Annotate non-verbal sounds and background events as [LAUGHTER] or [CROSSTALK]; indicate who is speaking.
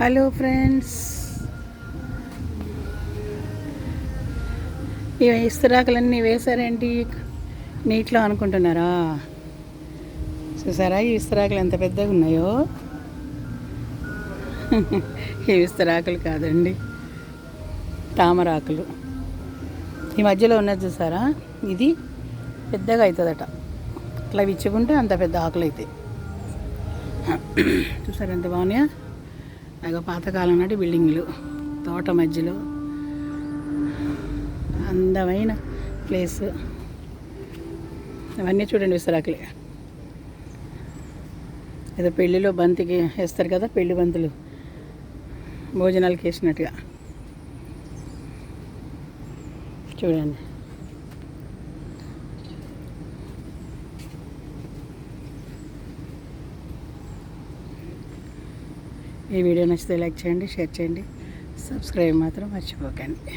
Speaker 1: Hello friends. ఈ ఇస్తరాకులన్నీ వేశారేంటి? నీటిలో అనుకుంటున్నారా? చూసారా ఈ విస్తరాకులు ఎంత పెద్దగా ఉన్నాయో? [LAUGHS] ఈ ఇస్తరాకులు కాదండి. తామరాకులు. ఈ మధ్యలో ఉన్నది చూసారా? ఇది పెద్దగా అవుతుందట. అట్లా విచ్చుకుంటే అంత పెద్ద ఆకులు అవుతాయి [CLEARS THROAT] చూసారా ఎంత బాగున్నాయా? అగో పాతకాలం నాటి బిల్డింగ్లు. తోట మధ్యలో అందమైన ప్లేస్. అవన్నీ చూడండి విసరాకులే. ఏదో పెళ్ళిలో బంతికి వేస్తారు కదా పెళ్ళి బంతులు. భోజనాలకి వేసినట్టుగా. చూడండి. ఈ వీడియో నచ్చితే లైక్ చేయండి షేర్ చేయండి. సబ్స్క్రైబ్ మాత్రం మర్చిపోకండి.